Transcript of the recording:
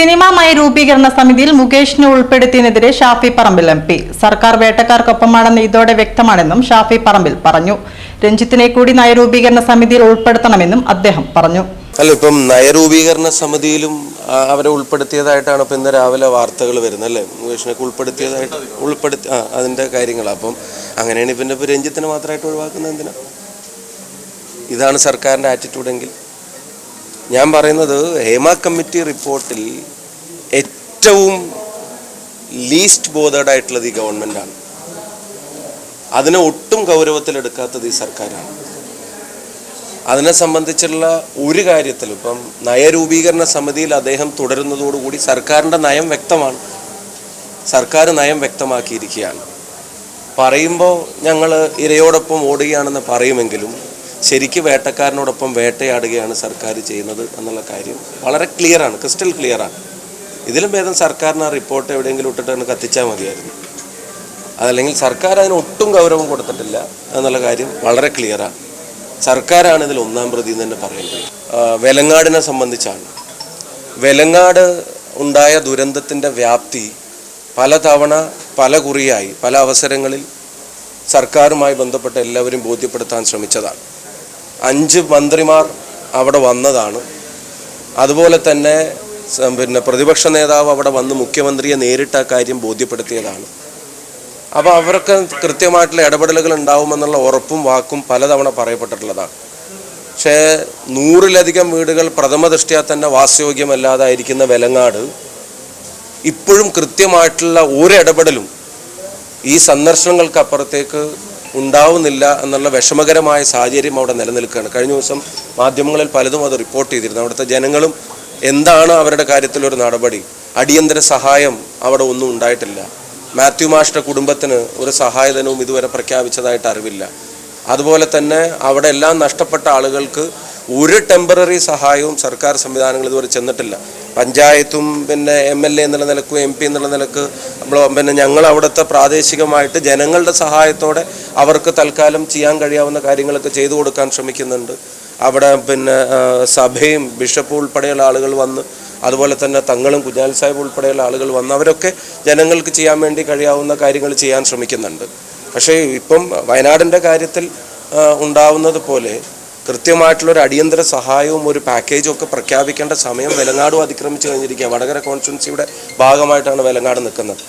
സിനിമാമയ രൂപീകരണ സമിതിയിൽ മുകേഷിനെ ഉൾപ്പെടുത്തിയതിനെതിരെ ഷാഫി പറമ്പിൽ എം പി. സർക്കാർ വേട്ടക്കാർക്കൊപ്പമാണെന്ന് ഇതോടെ വ്യക്തമാണെന്നും ഷാഫി പറമ്പിൽ പറഞ്ഞു. രഞ്ജിത്തിനെ കൂടി നയരൂപീകരണ സമിതിയിൽ ഉൾപ്പെടുത്തണമെന്നും അദ്ദേഹം പറഞ്ഞു. അല്ല ഇപ്പം നയരൂപീകരണ സമിതിയിലും അവരെ ഉൾപ്പെടുത്തിയതായിട്ടാണ് ഇപ്പം ഇന്ന് രാവിലെ വാർത്തകൾ വരുന്നത് അല്ലേ? മുകേഷിനൊക്കെ ഉൾപ്പെടുത്തിയതായിട്ട് ഉൾപ്പെടുത്തി ആ അതിന്റെ കാര്യങ്ങളാണ് അപ്പം അങ്ങനെയാണ് പിന്നെ ഇപ്പോൾ രഞ്ജിത്തിനെ മാത്രമായിട്ട് ഒഴിവാക്കുന്നത് എന്തിനാ? ഇതാണ് സർക്കാരിന്റെ ആറ്റിറ്റ്യൂഡെങ്കിൽ ഞാൻ പറയുന്നത് ഹേമ കമ്മിറ്റി റിപ്പോർട്ടിൽ ഏറ്റവും ലീസ്റ്റ് ബോധേഡ് ആയിട്ടുള്ളത് ഈ ഗവൺമെന്റാണ് അതിനെ ഒട്ടും ഗൗരവത്തിലെടുക്കാത്തത് ഈ സർക്കാരാണ്. അതിനെ സംബന്ധിച്ചുള്ള ഒരു കാര്യത്തിൽ ഇപ്പം നയരൂപീകരണ സമിതിയിൽ അദ്ദേഹം തുടരുന്നതോടുകൂടി സർക്കാരിന്റെ നയം വ്യക്തമാണ്. സർക്കാർ നയം വ്യക്തമാക്കിയിരിക്കുകയാണ്. പറയുമ്പോൾ ഞങ്ങൾ ഇരയോടൊപ്പം ഓടുകയാണെന്ന് പറയുമെങ്കിലും ശരിക്ക് വേട്ടക്കാരനോടൊപ്പം വേട്ടയാടുകയാണ് സർക്കാർ ചെയ്യുന്നത് എന്നുള്ള കാര്യം വളരെ ക്ലിയർ ആണ് ക്രിസ്റ്റൽ ക്ലിയർ ആണ്. ഇതിലും ഭേദം സർക്കാരിന് ആ റിപ്പോർട്ട് എവിടെയെങ്കിലും ഇട്ടിട്ട് കത്തിച്ചാൽ മതിയായിരുന്നു. അതല്ലെങ്കിൽ സർക്കാർ അതിന് ഒട്ടും ഗൗരവം കൊടുത്തിട്ടില്ല എന്നുള്ള കാര്യം വളരെ ക്ലിയർ ക്ലിയറാണ് സർക്കാരാണ് ഇതിൽ ഒന്നാം പ്രതി എന്ന് തന്നെ പറയേണ്ടത്. വെലങ്ങാടിനെ സംബന്ധിച്ചാണ്. വെലങ്ങാട് ഉണ്ടായ ദുരന്തത്തിന്റെ വ്യാപ്തി പലതവണ പല കുറിയായി പല അവസരങ്ങളിൽ സർക്കാരുമായി ബന്ധപ്പെട്ട എല്ലാവരും ബോധ്യപ്പെടുത്താൻ ശ്രമിച്ചതാണ്. അഞ്ച് മന്ത്രിമാർ അവിടെ വന്നതാണ്. അതുപോലെ തന്നെ പിന്നെ പ്രതിപക്ഷ നേതാവ് അവിടെ വന്ന് മുഖ്യമന്ത്രിയെ നേരിട്ട് ആ കാര്യം ബോധ്യപ്പെടുത്തിയതാണ്. അപ്പോൾ അവർക്ക് കൃത്യമായിട്ടുള്ള ഇടപെടലുകൾ ഉണ്ടാവുമെന്നുള്ള ഉറപ്പും വാക്കും പലതവണ പറയപ്പെട്ടിട്ടുള്ളതാണ്. പക്ഷേ നൂറിലധികം വീടുകൾ പ്രഥമ ദൃഷ്ടിയാൽ തന്നെ വാസയോഗ്യമല്ലാതായിരിക്കുന്ന വെലങ്ങാട് ഇപ്പോഴും കൃത്യമായിട്ടുള്ള ഒരു ഇടപെടലും ഈ സന്ദർശനങ്ങൾക്കപ്പുറത്തേക്ക് ഉണ്ടാവുന്നില്ല എന്നുള്ള വിഷമകരമായ സാഹചര്യം അവിടെ നിലനിൽക്കുകയാണ്. കഴിഞ്ഞ ദിവസം മാധ്യമങ്ങളിൽ പലതും അത് റിപ്പോർട്ട് ചെയ്തിരുന്നു. അവിടുത്തെ ജനങ്ങളും എന്താണ് അവരുടെ കാര്യത്തിലൊരു നടപടി? അടിയന്തര സഹായം അവിടെ ഒന്നും ഉണ്ടായിട്ടില്ല. മാത്യു മാഷ്ട കുടുംബത്തിന് ഒരു സഹായധനവും ഇതുവരെ പ്രഖ്യാപിച്ചതായിട്ട് അറിവില്ല. അതുപോലെ തന്നെ അവിടെ എല്ലാം നഷ്ടപ്പെട്ട ആളുകൾക്ക് ഒരു ടെമ്പററി സഹായവും സർക്കാർ സംവിധാനങ്ങൾ ഇതുവരെ ചെന്നിട്ടില്ല. പഞ്ചായത്തും പിന്നെ എം എൽ എ എന്നുള്ള നിലക്കും എം പി എന്നുള്ള നിലയ്ക്ക് നമ്മൾ പിന്നെ ഞങ്ങൾ അവിടുത്തെ പ്രാദേശികമായിട്ട് ജനങ്ങളുടെ സഹായത്തോടെ അവർക്ക് തൽക്കാലം ചെയ്യാൻ കഴിയാവുന്ന കാര്യങ്ങളൊക്കെ ചെയ്തു കൊടുക്കാൻ ശ്രമിക്കുന്നുണ്ട്. അവിടെ പിന്നെ സഭയും ബിഷപ്പ് ഉൾപ്പെടെയുള്ള ആളുകൾ വന്ന് അതുപോലെ തന്നെ തങ്ങളും കുഞ്ഞാൽ സാഹിബ് ഉൾപ്പെടെയുള്ള ആളുകൾ വന്ന് അവരൊക്കെ ജനങ്ങൾക്ക് ചെയ്യാൻ വേണ്ടി കഴിയാവുന്ന കാര്യങ്ങൾ ചെയ്യാൻ ശ്രമിക്കുന്നുണ്ട്. പക്ഷേ ഇപ്പം വയനാടിന്റെ കാര്യത്തിൽ ഉണ്ടാവുന്നത് പോലെ കൃത്യമായിട്ടുള്ള ഒരു അടിയന്തര സഹായവും ഒരു പാക്കേജും ഒക്കെ പ്രഖ്യാപിക്കേണ്ട സമയം വെലങ്ങാടും അതിക്രമിച്ചു കഴിഞ്ഞിരിക്കുക വടകര കോൺസ്റ്റിറ്റ്യൻസിയുടെ ഭാഗമായിട്ടാണ് വെലങ്ങാട് നിൽക്കുന്നത്.